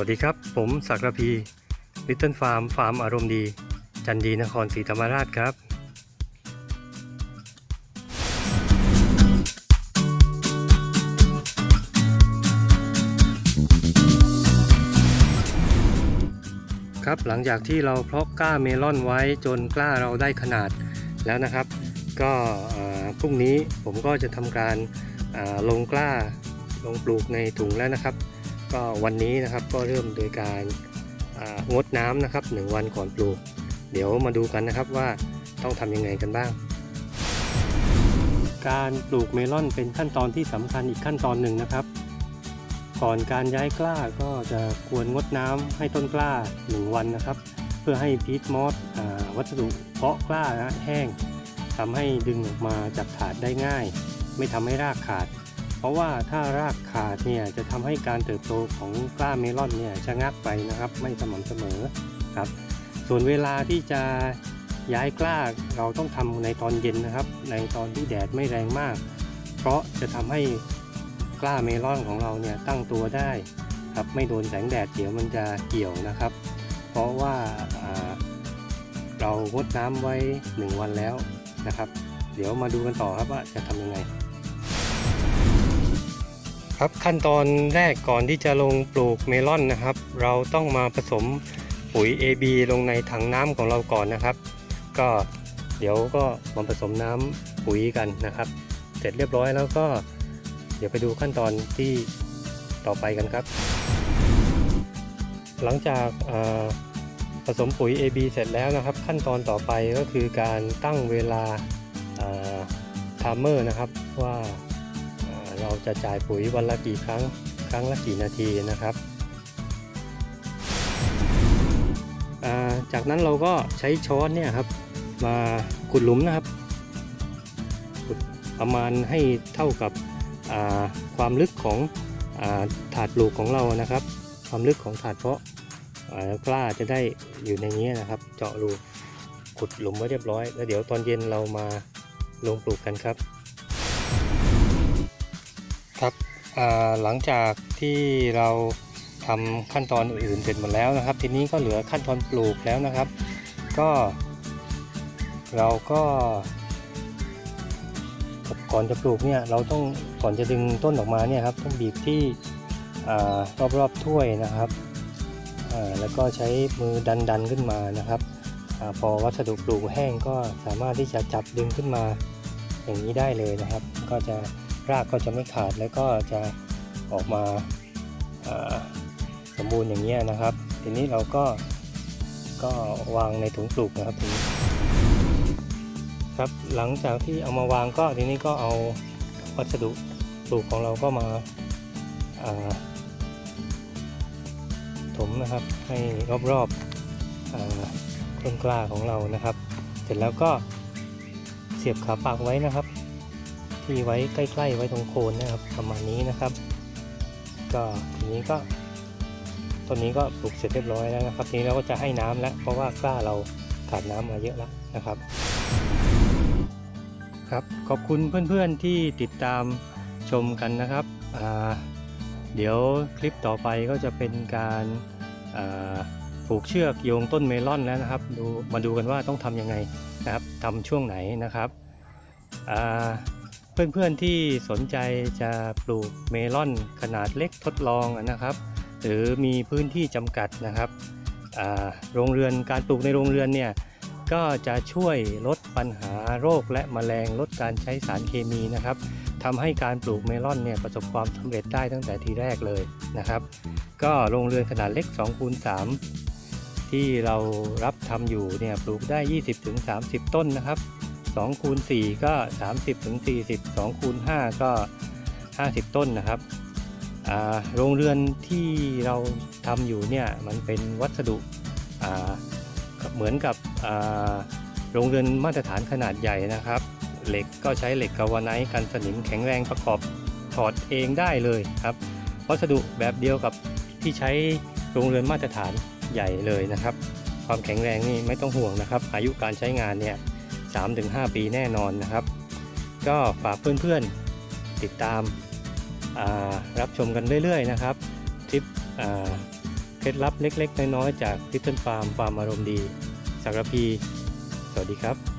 วัสดีครับ ผมศักรพีลิตเติ้ลฟาร์มฟาร์มอารมณ์ดี จันดีนครศรีธรรมราชครับ ครับหลังจากที่เราเพาะกล้าเมลอนไว้จนกล้าเราได้ขนาดแล้วนะครับ ก็พรุ่งนี้ผมก็จะทำการลงกล้าลงปลูกในถุงแล้วนะครับ ก็วันนี้นะครับก็เริ่มโดยการงดน้ำนะครับ 1 วันก่อนปลูก เดี๋ยวมาดูกันนะครับว่าต้องทำยังไงกันบ้าง การปลูกเมลอนเป็นขั้นตอนที่สำคัญอีกขั้นตอนหนึ่งนะครับ ก่อนการย้ายกล้าก็จะควรงดน้ำให้ต้นกล้า 1 วันนะครับ เพื่อให้พีทมอสวัสดุเพาะกล้านะแห้งทำให้ดึงออกมาจากถาดได้ง่าย ไม่ทำให้รากขาด ราะว่าถ้ารากขาดเนี่ยจะทำให้การเติบโตของกล้าเมลอนเนี่ยชะงักไปนะครับ ไม่สม่ำเสมอครับ ส่วนเวลาที่จะย้ายกล้าเราต้องทำในตอนเย็นนะครับ ในตอนที่แดดไม่แรงมาก เพราะจะทำให้กล้าเมลอนของเราเนี่ยตั้งตัวได้ครับไม่โดนแสงแดดเดี๋ยวมันจะเกี่ยวนะครับ เพราะว่าเรางดน้ำไว้ 1 วันแล้วนะครับ เดี๋ยวมาดูกันต่อครับว่าจะทำยังไง ครับขั้นตอนแรกก่อนที่จะลงปลูกเมลอนนะครับ เราต้องมาผสมปุ๋ย AB ลงในถังน้ำของเราก่อนนะครับ ก็เดี๋ยวก็มาผสมน้ำปุ๋ยกันนะครับ เสร็จเรียบร้อยแล้วก็ เดี๋ยวไปดูขั้นตอนที่ต่อไปกันครับ หลังจากผสมปุ๋ย AB เสร็จแล้วนะครับ ขั้นตอนต่อไปก็คือการตั้งเวลาไทม์เมอร์นะครับว่า เราจะจ่ายปุ๋ยวันละกี่ครั้ง ครั้งละกี่นาทีนะครับ จากนั้นเราก็ใช้ช้อนเนี่ยครับมาขุดหลุมนะครับขุดประมาณให้เท่ากับความลึกของอถาดปลูกของเรานะครับ ความลึกของถาดเพาะกล้าจะได้อยู่ในนี้นะครับ เจาะรูขุดหลุมไว้เรียบร้อย แล้วเดี๋ยวตอนเย็นเรามาลงปลูกกันครับ ครับหลังจากที่เราทำขั้นตอนอื่นเสร็จหมดแล้วนะครับ ทีนี้ก็เหลือขั้นตอนปลูกแล้วนะครับ ก็ เราก็ก่อนจะปลูกเนี่ยเราต้องก่อนจะดึงต้นออกมาเนี่ยครับต้องบีบที่อ่ารอบๆถ้วยนะครับแล้วก็ใช้มือดันๆขึ้นมานะครับอพอวัสดุปลูกแห้งก็สามารถที่จะจับดึงขึ้นมาอย่างนี้ได้เลยนะครับ ก็จะ รากก็จะไม่ขาดแล้วก็จะออกมาาสมบูรณ์อย่างนี้นะครับ ทีนี้เราก็ก็วางในถุงปลูกนะครับทีนี้ครับหลังจากที่เอามาวางก็ทีนี้ก็เอาวัสดุปลูกของเราก็มาาถมนะครับให้รอบๆต้นกล้าของเรานะครับ เสร็จแล้วก็เสียบขาปากไว้นะครับ ที่ไว้ใกล้ๆไว้ตรงโคนนะครับประมาณนี้นะครับ ก็ทีนี้ก็ต้นนี้ก็ปลูกเสร็จเรียบร้อยแล้วนะครับ ทีนี้เราก็จะให้น้ำแล้ว เพราะว่ากล้าเราขาดน้ำมาเยอะแล้วนะครับ ครับขอบคุณเพื่อนๆที่ติดตามชมกันนะครับเดี๋ยวคลิปต่อไปก็จะเป็นการาปลูกเชือกโยงต้นเมลอนแล้วนะครับดูมาดูกันว่าต้องทำยังไงนะครับทำช่วงไหนนะครับอ่า เพื่อนๆที่สนใจจะปลูกเมลอนขนาดเล็กทดลองนะครับ หรือมีพื้นที่จำกัดนะครับโรงเรือนการปลูกในโรงเรือนเนี่ยก็จะช่วยลดปัญหาโรคและแมลงลดการใช้สารเคมีนะครับทำให้การปลูกเมลอนเนี่ยประสบความสำเร็จได้ตั้งแต่ทีแรกเลยนะครับ ก็โรงเรือนขนาดเล็ก2คูณ3ที่เรารับทำอยู่เนี่ยปลูกได้ 20-30 ต้นนะครับ 2คูณ4ก็ 30ถึง40 2คูณ5ก็ 50 ต้นนะครับโรงเรือนที่เราทำอยู่เนี่ยมันเป็นวัสดุเหมือนกับโรงเรือนมาตรฐานขนาดใหญ่นะครับ เหล็กก็ใช้เหล็กกาวไนท์กันสนิมแข็งแรงประกอบถอดเองได้เลยครับ วัสดุแบบเดียวกับที่ใช้โรงเรือนมาตรฐานใหญ่เลยนะครับ ความแข็งแรงนี่ไม่ต้องห่วงนะครับ อายุการใช้งานเนี่ย 3-5 ปีแน่นอนนะครับ ก็ฝากเพื่อนๆติดตามารับชมกันเรื่อยๆนะครับทริปเคล็ดลับเล็ก ๆ น้อยๆจาก Little Farm ฟาร์มอารมณ์ดีสักรพี สวัสดีครับ